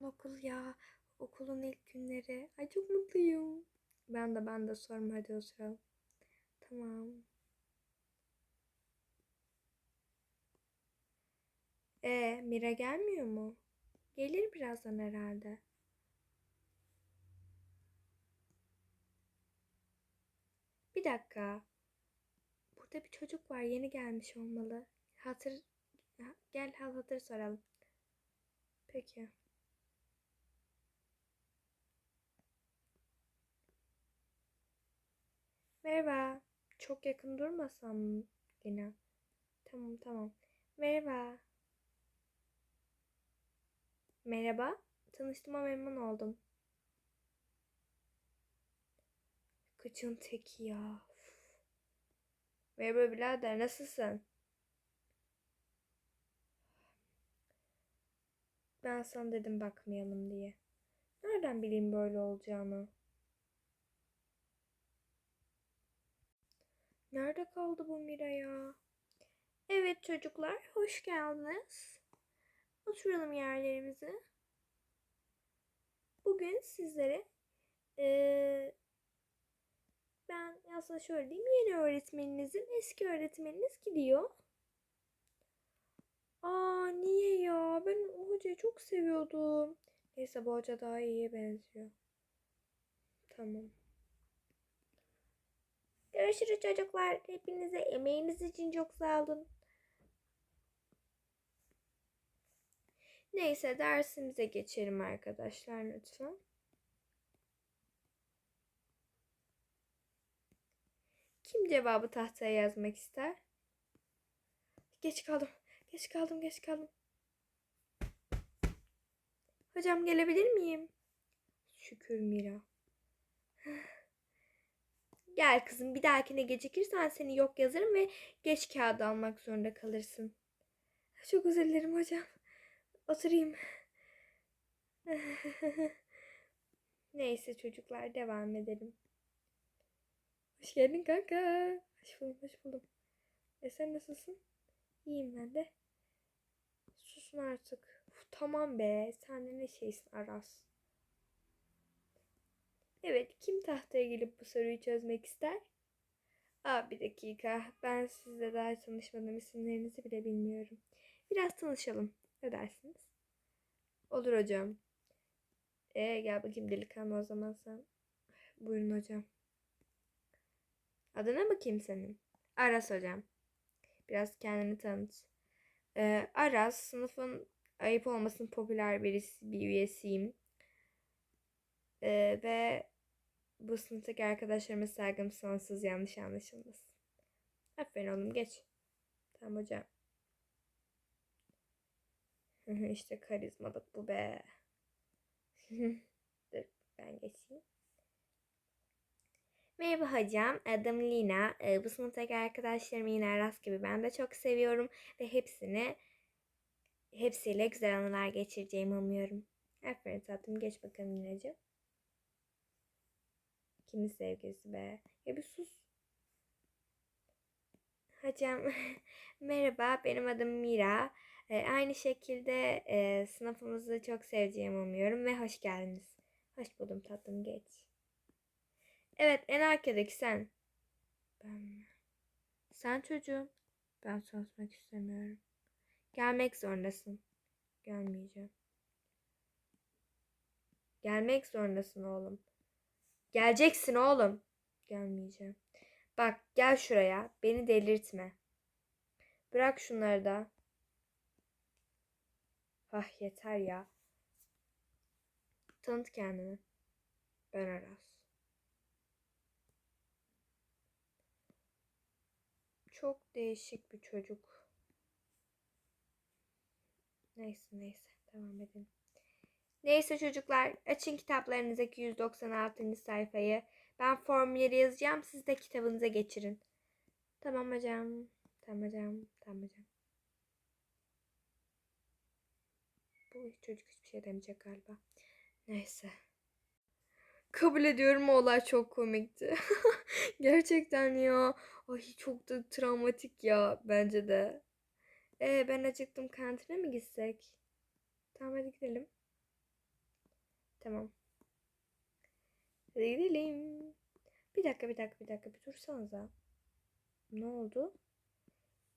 Okul ya. Okulun ilk günleri. Ay çok mutluyum. Ben de ben de sorma hadi oturalım. Tamam. E Mira gelmiyor mu? Gelir birazdan herhalde. Bir dakika. Burada bir çocuk var. Yeni gelmiş olmalı. Hatır Ha, gel hal hatır soralım. Peki. Merhaba. Çok yakın durmasam Lina? Tamam tamam. Merhaba. Merhaba. Tanıştığıma memnun oldum. Kıçın teki ya. Merhaba birader nasılsın? Ben sana dedim bakmayalım diye. Nereden bileyim böyle olacağını? Nerede kaldı bu Mira ya? Evet çocuklar, hoş geldiniz. Oturalım yerlerimize. Bugün sizlere eee, ben aslında şöyle diyeyim, yeni öğretmeninizin eski öğretmeniniz gidiyor. Aa niye ya? Ben o hocayı çok seviyordum. Neyse bu hoca daha iyiye benziyor. Tamam. Görüşürüz çocuklar. Hepinize emeğiniz için çok sağ olun. Neyse dersimize geçelim arkadaşlar lütfen. Kim cevabı tahtaya yazmak ister? Geç kaldım. Geç kaldım, geç kaldım. Hocam gelebilir miyim? Şükür Mira. Gel kızım bir dahakine gecikirsen seni yok yazarım ve geç kağıdı almak zorunda kalırsın. Çok özür hocam. Oturayım. Neyse çocuklar devam edelim. Hoş geldin kanka. Hoş buldum, hoş buldum. E sen nasılsın? İyiyim ben de. Susun artık. Uf, tamam be. Sen de ne şeysin Aras. Evet. Kim tahtaya gelip bu soruyu çözmek ister? Aa bir dakika. Ben sizle daha tanışmadım. isimlerinizi bile bilmiyorum. Biraz tanışalım. Ne dersiniz? Olur hocam. Ee gel bakayım delikanlı o zaman sen. Buyurun hocam. Adına bakayım senin. Aras hocam. Biraz kendini tanıt. Ee, Aras sınıfın ayıp olmasın popüler birisi, bir üyesiyim. Ee, ve bu sınıftaki arkadaşlarıma saygım sonsuz yanlış anlaşılmasın. Aferin oğlum geç. Tamam hocam. işte karizmalık bu be. Dur ben geçeyim. Merhaba hocam, adım Lina. Ee, bu sınıftaki arkadaşlarımı yine Aras gibi ben de çok seviyorum ve hepsini hepsiyle güzel anılar geçireceğimi umuyorum. Aferin tatlım, geç bakalım Lina'cığım. Kimin sevgilisi be? Ya bir sus. Hocam merhaba, benim adım Mira. Ee, aynı şekilde e, sınıfımızı çok seveceğimi umuyorum ve hoş geldiniz. Hoş buldum tatlım, geç. Evet en arkadaki sen. Ben mi? Sen çocuğum. Ben çalışmak istemiyorum. Gelmek zorundasın. Gelmeyeceğim. Gelmek zorundasın oğlum. Geleceksin oğlum. Gelmeyeceğim. Bak gel şuraya. Beni delirtme. Bırak şunları da. Ah yeter ya. Tanıt kendini. Ben Aras. Çok değişik bir çocuk. Neyse neyse devam edelim. Neyse çocuklar açın kitaplarınızdaki 196. sayfayı. Ben formülleri yazacağım. Siz de kitabınıza geçirin. Tamam hocam. Tamam hocam. Tamam hocam. Bu çocuk hiçbir şey demeyecek galiba. Neyse. Kabul ediyorum o olay çok komikti. Gerçekten ya. Ay çok da travmatik ya bence de. Ee, ben acıktım kantine mi gitsek? Tamam hadi gidelim. Tamam. Hadi gidelim. Bir dakika bir dakika bir dakika bir dursanıza. Ne oldu?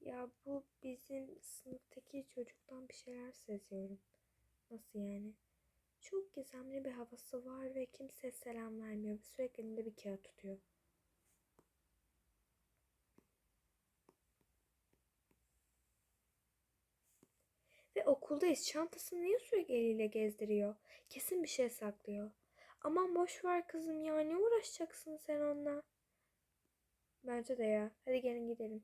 Ya bu bizim sınıftaki çocuktan bir şeyler seziyorum. Nasıl yani? Çok gizemli bir havası var ve kimseye selam vermiyor. Sürekli elinde bir kağıt tutuyor. Ve okuldayız. Çantasını niye sürekli eliyle gezdiriyor? Kesin bir şey saklıyor. Aman boş ver kızım ya. Ne uğraşacaksın sen onunla? Bence de ya. Hadi gelin gidelim.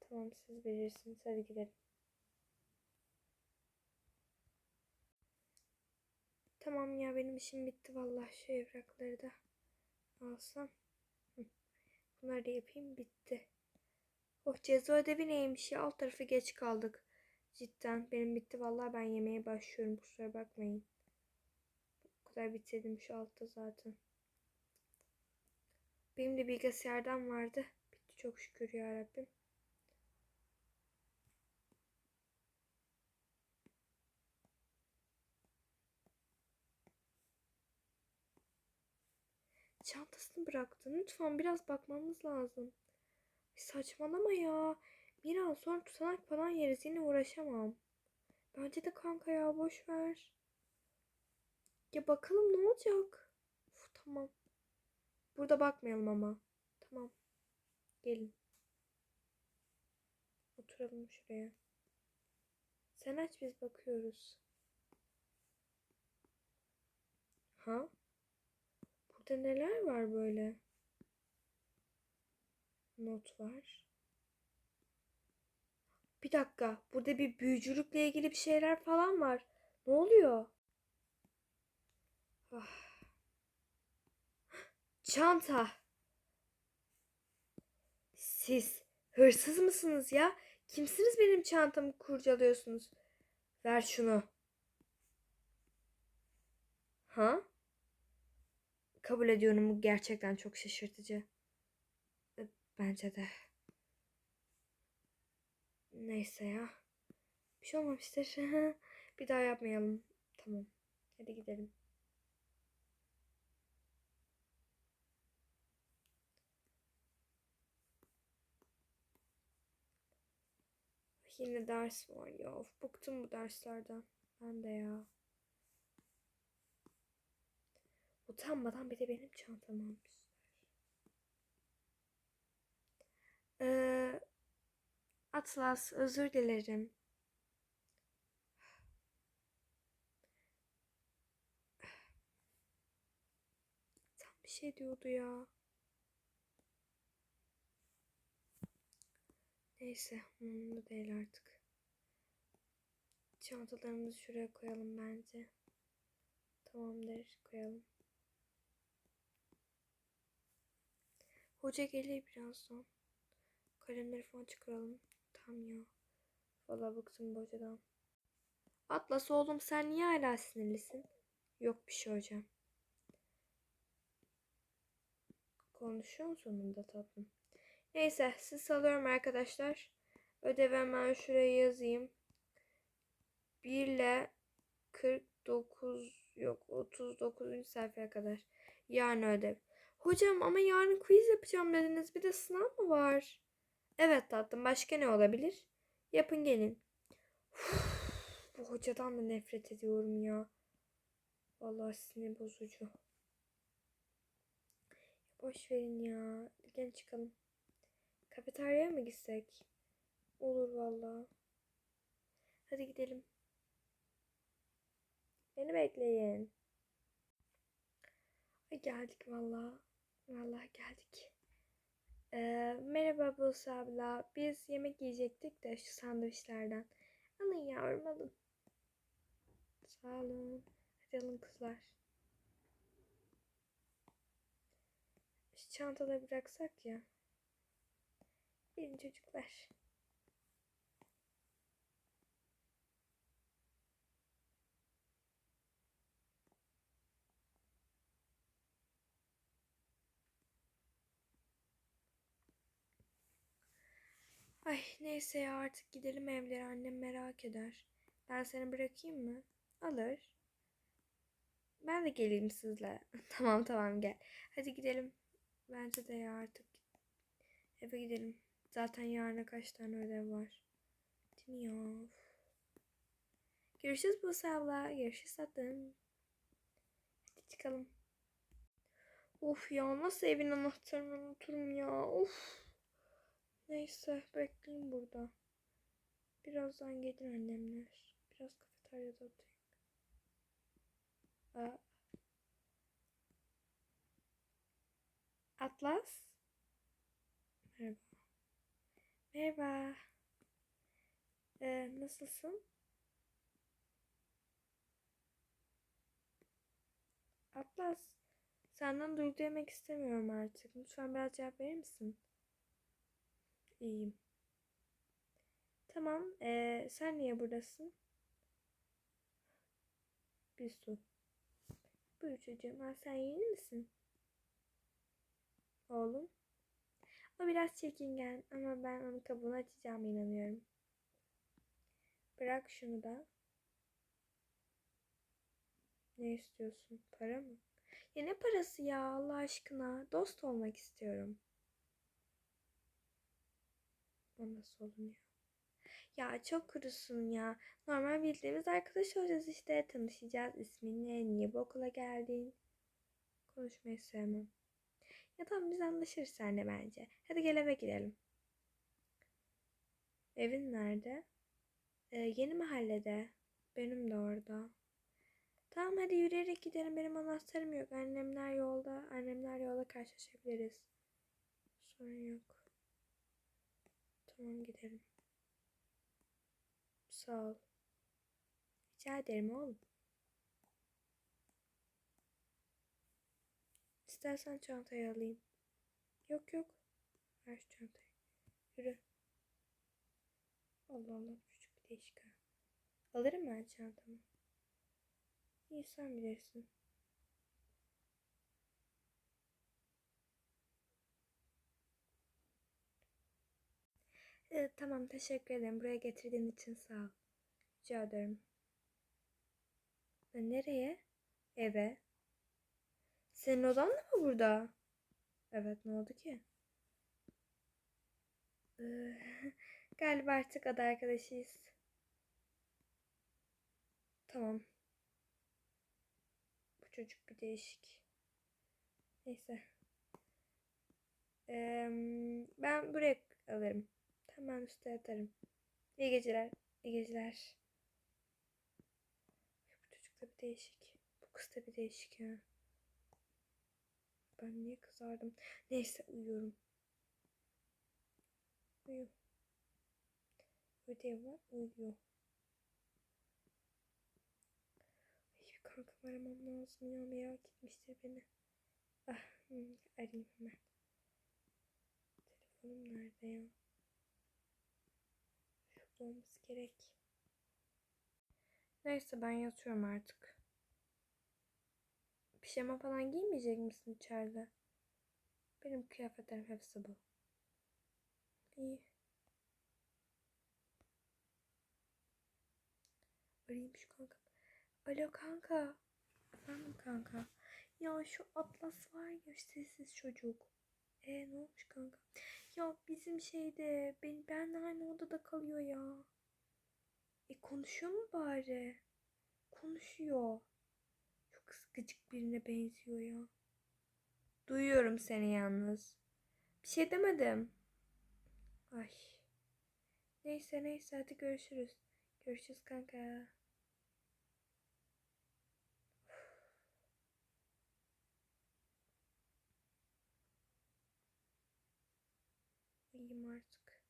Tamam siz bilirsiniz. Hadi gidelim. Tamam ya benim işim bitti vallahi şu evrakları da alsam. Bunları da yapayım bitti. Oh ceza ödevi neymiş ya alt tarafı geç kaldık. Cidden benim bitti vallahi ben yemeğe başlıyorum kusura bakmayın. O kadar bitirdim şu altta zaten. Benim de bilgisayardan vardı. Bitti çok şükür ya Rabbim. Çantasını bıraktı. Lütfen biraz bakmamız lazım. Saçmalama ya. Bir an sonra tutanak falan yeriz yine uğraşamam. Bence de kanka ya boş ver. Ya bakalım ne olacak? Uf, tamam. Burada bakmayalım ama. Tamam. Gelin. Oturalım şuraya. Sen aç biz bakıyoruz. Ha? Burada neler var böyle? Not var. Bir dakika. Burada bir büyücülükle ilgili bir şeyler falan var. Ne oluyor? Ah. Çanta. Siz hırsız mısınız ya? Kimsiniz benim çantamı kurcalıyorsunuz? Ver şunu. Ha? Kabul ediyorum bu gerçekten çok şaşırtıcı. E, Bence de. Neyse ya. Bir şey olmamıştır. Bir daha yapmayalım. Tamam. Hadi gidelim. Yine ders var ya. Of, bıktım bu derslerden. Ben de ya. Utanmadan bir de benim çantamı almışlar. Ee, Atlas özür dilerim. Tam bir şey diyordu ya. Neyse, umurumda değil artık. Çantalarımızı şuraya koyalım bence. Tamamdır, koyalım. Hoca geliyor birazdan. Kalemleri falan çıkaralım. Tam ya. Valla bıktım bu hocadan. Atlas oğlum sen niye hala sinirlisin? Yok bir şey hocam. Konuşuyor sonunda tatlım. Neyse siz salıyorum arkadaşlar. Ödevi hemen şuraya yazayım. 1 ile 49 yok 39. sayfaya kadar. Yarın ödev. Hocam ama yarın quiz yapacağım dediniz. Bir de sınav mı var? Evet tatlım. Başka ne olabilir? Yapın gelin. Uf, bu hocadan da nefret ediyorum ya. Vallahi sinir bozucu. Boş verin ya. Gelin çıkalım. Kafeteryaya mı gitsek? Olur vallahi. Hadi gidelim. Beni bekleyin. Ay geldik vallahi. Vallahi geldik. Ee, merhaba Buse abla. Biz yemek yiyecektik de şu sandviçlerden. Alın yavrum alın. Sağ olun. Hadi alın kızlar. Şu çantada bıraksak ya. Gelin çocuklar. Ay neyse ya artık gidelim evlere annem merak eder. Ben seni bırakayım mı? Alır. Ben de geleyim sizle. tamam tamam gel. Hadi gidelim. Bence de ya artık. Eve gidelim. Zaten yarına kaç tane ödev var. Değil mi ya? Görüşürüz Buse abla. Görüşürüz tatlım. Hadi çıkalım. Of ya nasıl evin anahtarını unuturum ya. Of. Neyse bekleyeyim burada. Birazdan gelir annemler. Biraz kafeteryada oturayım. Atlas. Merhaba. Merhaba. Ee, nasılsın? Atlas. Senden duygu yemek istemiyorum artık. Lütfen biraz cevap verir misin? İyiyim. Tamam. Ee, sen niye buradasın? Bir su. Buyur çocuğum. Ha, sen yeni misin? Oğlum. O biraz çekingen ama ben onun kabuğunu açacağıma inanıyorum. Bırak şunu da. Ne istiyorsun? Para mı? Ya ne parası ya Allah aşkına? Dost olmak istiyorum. O nasıl oluyor? Ya çok kurusun ya. Normal bildiğimiz arkadaş olacağız işte. Tanışacağız. İsmin ne? Niye bu okula geldin? Konuşmayı sevmem. Ya tamam biz anlaşırız seninle bence. Hadi gel eve gidelim. Evin nerede? Ee, yeni mahallede. Benim de orada. Tamam hadi yürüyerek gidelim. Benim anahtarım yok. Annemler yolda. Annemler yolda karşılaşabiliriz. Sorun yok. Tamam gidelim. Sağ ol. Rica ederim oğlum. İstersen çantayı alayım. Yok yok. Ver şu çantayı. Yürü. Allah Allah çocuk bir değişik. Alırım ben çantamı. İyi sen bilirsin. Ee, tamam teşekkür ederim. Buraya getirdiğin için sağ ol. Rica ederim. E, nereye? Eve. Senin odan da mı burada? Evet ne oldu ki? Ee, galiba artık ada arkadaşıyız. Tamam. Bu çocuk bir değişik. Neyse. Ee, ben buraya alırım. Hemen üstte yatarım. İyi geceler. İyi geceler. Bu çocuk da bir değişik. Bu kız da bir değişik ya. Ben niye kızardım? Neyse uyuyorum. Uyu. Ödev var uyuyor. Ay bir kankam aramam lazım ya merak etmiştir beni. Ah arayayım hemen. Telefonum nerede ya? Olması gerek. Neyse ben yatıyorum artık. Pijama falan giymeyecek misin içeride? Benim kıyafetlerim hepsi bu. İyi. Arayayım şu kanka. Alo kanka. Efendim kanka. Ya şu Atlas var ya sessiz çocuk. E ne olmuş kanka? Ya bizim şeyde ben, benle aynı odada kalıyor ya. E konuşuyor mu bari? Konuşuyor. Çok sıkıcık birine benziyor ya. Duyuyorum seni yalnız. Bir şey demedim. Ay. Neyse neyse hadi görüşürüz. Görüşürüz kanka. Uyuyayım artık.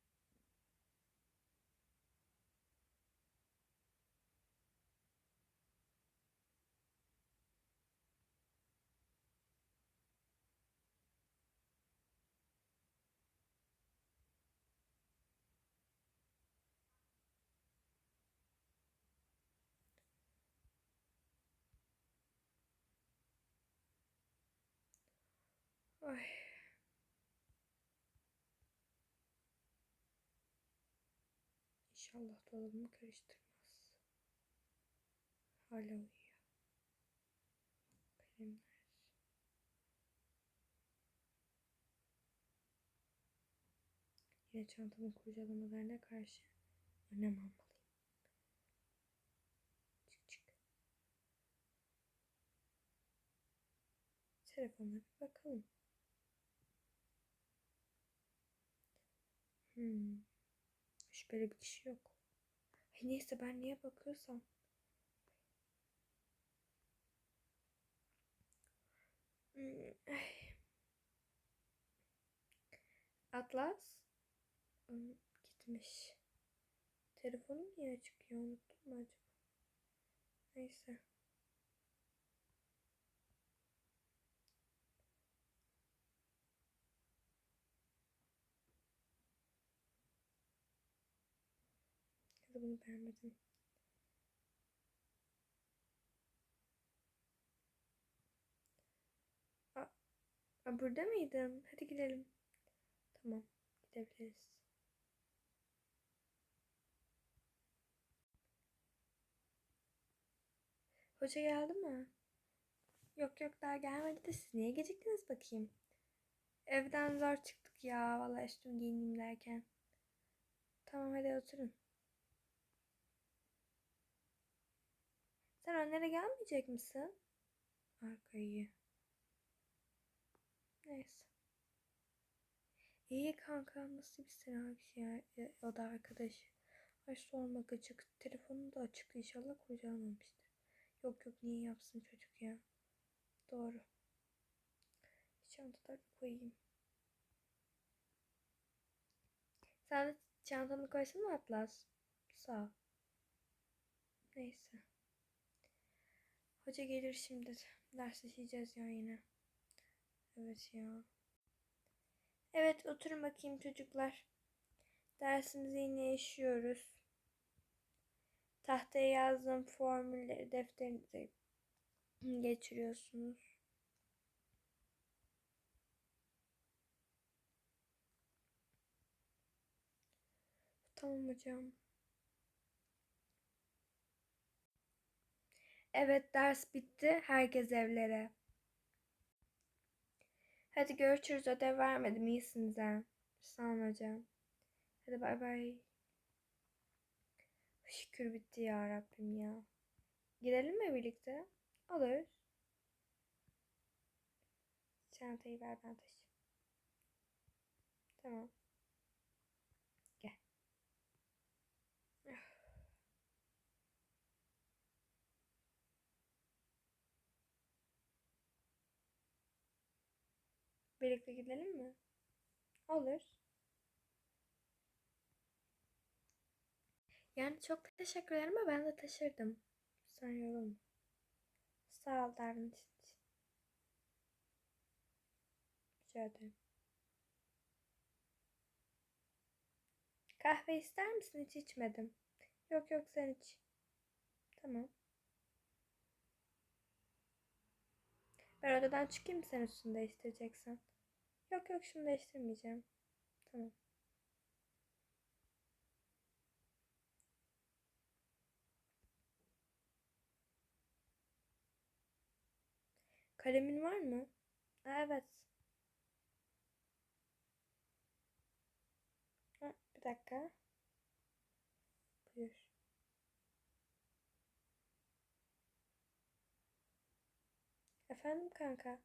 Ay. İnşallah dolabımı karıştırmaz. Hala uyuyor. kalemler. Yine çantamın kurcalamalarına karşı önlem almalıyım. Çık çık. Telefonuna bir bakalım. Hmm. Şüpheli bir kişi yok. Ay neyse ben niye bakıyorsam. Hmm. Atlas Aa, gitmiş. Telefonum niye açık ya unuttum mu acaba? Neyse. Da bunu beğenmedim. Aa, burada mıydın? Hadi gidelim. Tamam, gidebiliriz. Hoca geldi mi? Yok yok daha gelmedi de siz niye geciktiniz bakayım? Evden zor çıktık ya. Vallahi üstüm giyineyim derken. Tamam hadi oturun. Sen önlere gelmeyecek misin? Arkayı. Neyse. İyi kanka nasıl bir selam ya e, o da arkadaş. Ay sorma gıcık. Telefonu da açık inşallah kurcalamamıştır. Yok yok niye yapsın çocuk ya. Doğru. Çantaları koyayım. Sen de çantanı koysana Atlas. Sağ ol. Neyse. Hoca gelir şimdi. Ders işleyeceğiz ya yine. Evet ya. Evet oturun bakayım çocuklar. Dersimizi yine işliyoruz. Tahtaya yazdığım formülleri defterinize geçiriyorsunuz. Tamam hocam. Evet ders bitti. Herkes evlere. Hadi görüşürüz. Ödev vermedim. İyisiniz ha. Sağ olun hocam. Hadi bay bay. Şükür bitti ya Rabbim ya. Gidelim mi birlikte? Olur. Çantayı ver ben taşıyayım. Tamam. Birlikte gidelim mi? Olur. Yani çok teşekkür ederim ama ben de taşırdım. Sen yorulma. Sağ ol davranışın için. Rica ederim. Kahve ister misin? Hiç içmedim. Yok yok sen iç. Tamam. Ben odadan çıkayım sen üstünü değiştireceksen? Yok yok şunu değiştirmeyeceğim. Tamam. Kalemin var mı? Evet. Ha, bir dakika. Buyur. Efendim kanka.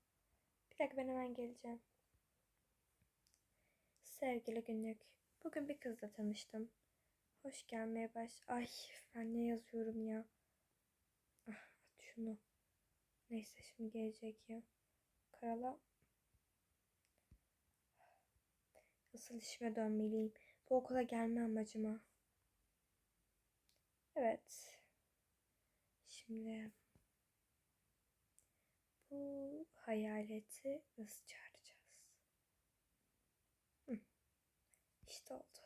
Bir dakika ben hemen geleceğim. Sevgili günlük. Bugün bir kızla tanıştım. Hoş gelmeye baş... Ay ben ne yazıyorum ya. Ah, at şunu. Neyse şimdi gelecek ya. Karala. Asıl işime dönmeliyim. Bu okula gelme amacıma. Evet. Şimdi bu hayaleti nasıl İşte oldu.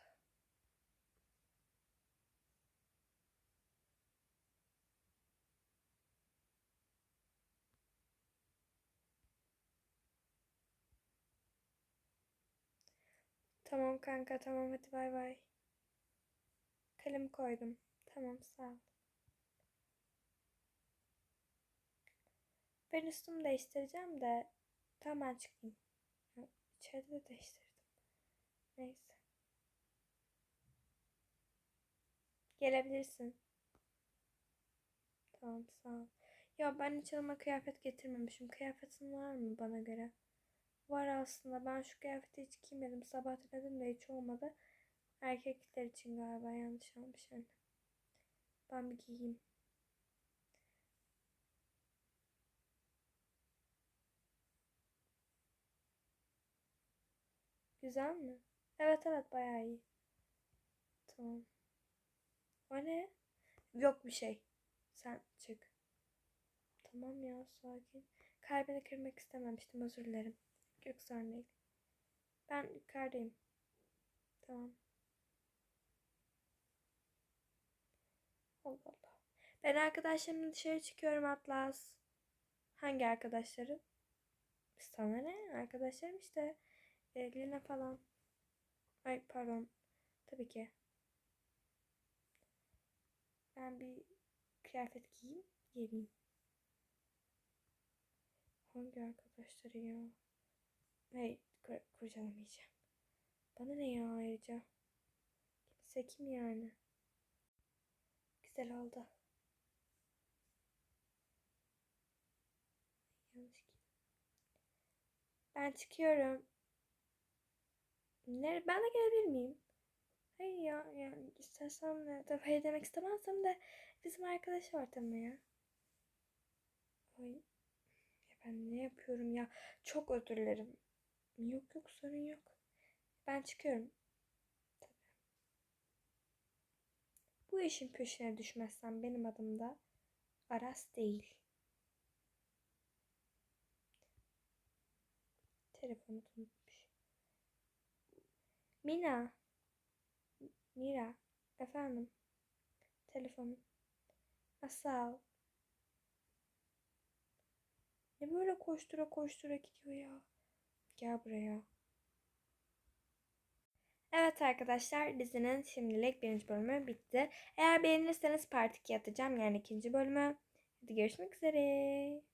Tamam kanka tamam hadi bay bay. Kalem koydum. Tamam sağ ol. Ben üstümü değiştireceğim de tamam ben çıkayım. İçeride de değiştirdim. Neyse. Gelebilirsin. Tamam sağ ol. Ya ben hiç yanıma kıyafet getirmemişim. Kıyafetin var mı bana göre? Var aslında. Ben şu kıyafeti hiç giymedim. Sabah denedim de hiç olmadı. Erkekler için galiba yanlış almış anne. Ben bir giyeyim. Güzel mi? Evet evet bayağı iyi. Tamam. O ne? Yok bir şey. Sen çık. Tamam ya sakin. Kalbini kırmak istememiştim özür dilerim. Yok sorun değil. Ben yukarıdayım. Tamam. Allah Allah. Ben arkadaşlarımla dışarı çıkıyorum Atlas. Hangi arkadaşların? Sana ne? Arkadaşlarım işte. E, Lina falan. Ay pardon. Tabii ki. Ben bir kıyafet giyeyim. Geleyim. Hangi arkadaşları ya? Hey, kur kurcalamayacağım. Bana ne ya ayrıca? Kimse kim yani? Güzel oldu. Yanlış. Ben çıkıyorum. Nere ben de gelebilir miyim? Hayır ya yani istersen de tabii hayır demek istemezsem de bizim arkadaş ortamı ya. Ay ya ben ne yapıyorum ya? Çok özür dilerim. Yok yok sorun yok. Ben çıkıyorum. Tabii. Bu işin peşine düşmezsem benim adım da Aras değil. Telefonu unutmuş. Mina. Mira. Efendim. Telefonum. Asal. Ne böyle koştura koştura gidiyor ya. Gel buraya. Evet arkadaşlar dizinin şimdilik birinci bölümü bitti. Eğer beğenirseniz part 2 atacağım yani ikinci bölümü. Hadi görüşmek üzere.